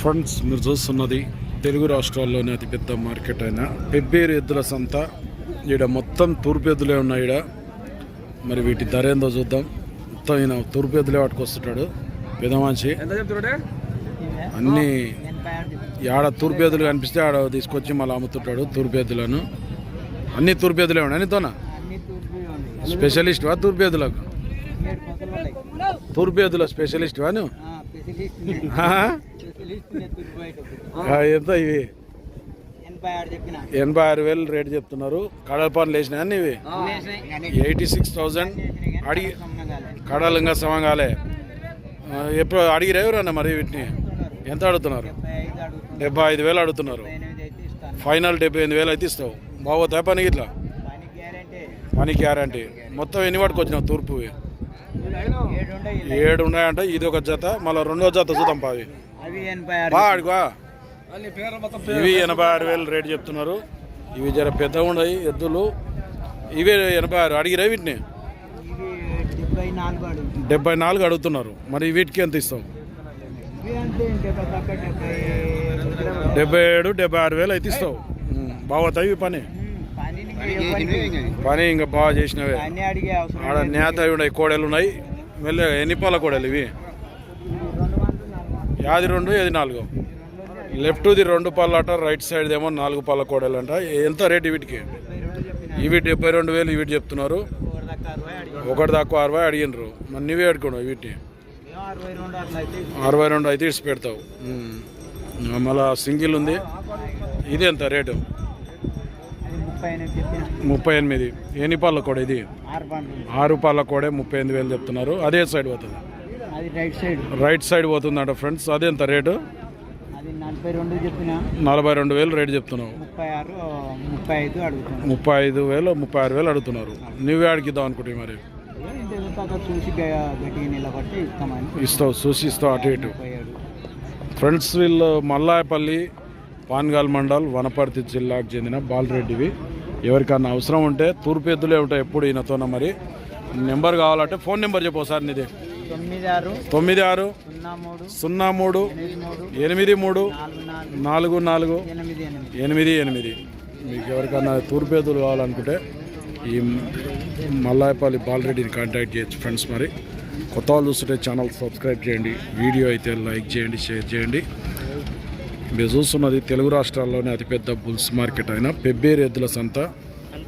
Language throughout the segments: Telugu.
ఫ్రెండ్స్ మీరు చూస్తున్నది తెలుగు రాష్ట్రాల్లోనే అతిపెద్ద మార్కెట్ అయిన. పెబ్బేరు ఎద్దుల సంత ఈడ మొత్తం తూర్పు ఎద్దులే ఉన్నాయి ఈడ. మరి వీటి ధర ఏందో చూద్దాం. మొత్తం ఈయన తూర్పు ఎద్దులే పట్టుకొస్తుంటాడు. పెదమాంచి. అన్నీ ఆడ తూర్పు ఎద్దులు కనిపిస్తే ఆడ తీసుకొచ్చి మళ్ళీ అమ్ముతుంటాడు తూర్పు ఎద్దులను అన్ని తూర్పు ఎద్దులే ఉన్నాయి. అనితోనా స్పెషలిస్ట్ వా తూర్పు ఎద్దులకు తూర్పు ఎద్దుల స్పెషలిస్ట్ వా నువ్వు ఎంత ఇవి? ఎనభై ఆరు వేలు రేటు చెప్తున్నారు. కడల పనులు అన్ని ఇవి? Eighty six thousand. అడిగి కడలంగా సమంగాలే. ఎప్పుడు అడిగిరు ఎవరన్నా మరి వీటిని? ఎంత అడుగుతున్నారు? డెబ్బై ఐదు వేలు అడుగుతున్నారు. ఫైనల్ డెబ్బై ఎనిమిది వేలు అయితే ఇస్తావు. బాగోతాయి పనికి ఇట్లా? పని గ్యారంటీ. మొత్తం ఎన్ని పట్టుకు వచ్చినావు తూర్పు? ఏడు ఉన్నాయంటే ఇది ఒక జత మళ్ళీ రెండో జత చూద్దాం పావి ఇవి ఎనభై ఆరు వేలు రేటు చెప్తున్నారు. ఇవి జర పెద్దగా ఉన్నాయి ఎద్దులు. ఇవి ఎనభై ఆరు అడిగిరా వీటిని? డెబ్బై నాలుగు అడుగుతున్నారు. మరి వీటికి ఎంత ఇస్తాం? డెబ్బై ఏడు డెబ్బై ఆరు వేలు అయితే ఇస్తావు. ఇవి పని. పని ఇంకా బాగా చేసినవే. ఆడ నేత ఉన్నాయి కోడలు ఉన్నాయి. మళ్ళీ ఎన్ని పాల కోడలు ఇవి? యాది రెండు ఏది నాలుగు? లెఫ్ట్ది రెండు పళ్ళట రైట్ సైడ్ ఏమో నాలుగు పళ్ళ కోడలు అంట ఎంత రేటు వీటికి? ఇవి డెబ్బై రెండు వేలు ఇవి చెప్తున్నారు. ఒకటి దాకా అరవై అడిగినరు. మరి నువ్వే అడుకున్నావు వీటిని అరవై రెండు అయితే ఇడిచి పెడతావు. మళ్ళా సింగిల్ ఉంది. ఇది ఎంత రేటు? ముప్పై ఎనిమిది ఎన్ని పళ్ళ కూడా ఇది? ఆరు పళ్ళ. కూడా ముప్పై ఎనిమిది వేలు చెప్తున్నారు. అదే సైడ్ పోతుంది. Right side. పోతుందంట ఫ్రెండ్స్. అదే ఎంత రేటు? నలభై రెండు వేలు రేటు చెప్తున్నావు. ముప్పై ఐదు వేలు ముప్పై ఆరు వేలు అడుగుతున్నారు. నువ్వే అడిగిద్దాం అనుకుంటే మరి. ఇస్తావు చూసి ఇస్తావు అటు ఇటు. ఫ్రెండ్స్ వీళ్ళు మల్లాయపల్లి పాన్గాల్ మండల్ వనపర్తి జిల్లాకు చెందిన బాలరెడ్డివి. ఎవరికన్నా అవసరం ఉంటే తూర్పు ఎద్దులే ఉంటాయి ఎప్పుడు ఈయనతోన మరి. నెంబర్ కావాలంటే ఫోన్ నెంబర్ చెప్పు ఒకసారి నీది. తొమ్మిది ఆరు సున్నా మూడు ఎనిమిది మూడు నాలుగు నాలుగు ఎనిమిది ఎనిమిది. మీకు ఎవరికైనా తూర్పు ఎద్దులు కావాలనుకుంటే ఈ మల్లాయపల్లి బాలరెడ్డిని కాంటాక్ట్ చేయొచ్చు ఫ్రెండ్స్ మరి. కొత్త వాళ్ళు చూస్తుంటే ఛానల్ సబ్స్క్రైబ్ చేయండి. వీడియో అయితే లైక్ చేయండి షేర్ చేయండి. మీరు చూస్తున్నది తెలుగు రాష్ట్రాల్లోనే అతిపెద్ద బుల్స్ మార్కెట్ అయిన పెబ్బేరు ఎద్దుల సంత.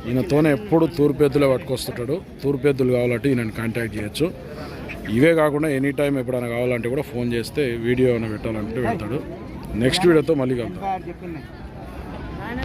ఈయనతోనే ఎప్పుడు తూర్పు ఎద్దులే పట్టుకొస్తుంటాడు. తూర్పు ఎద్దులు కావాలంటే ఈయనని కాంటాక్ట్ చేయొచ్చు. ఇవే కాకుండా ఎనీ టైం ఎప్పుడైనా కావాలంటే కూడా ఫోన్ చేస్తే వీడియో ఏమైనా పెట్టాలంటే వెళ్తాడు. నెక్స్ట్ వీడియోతో మళ్ళీ కలుద్దాం.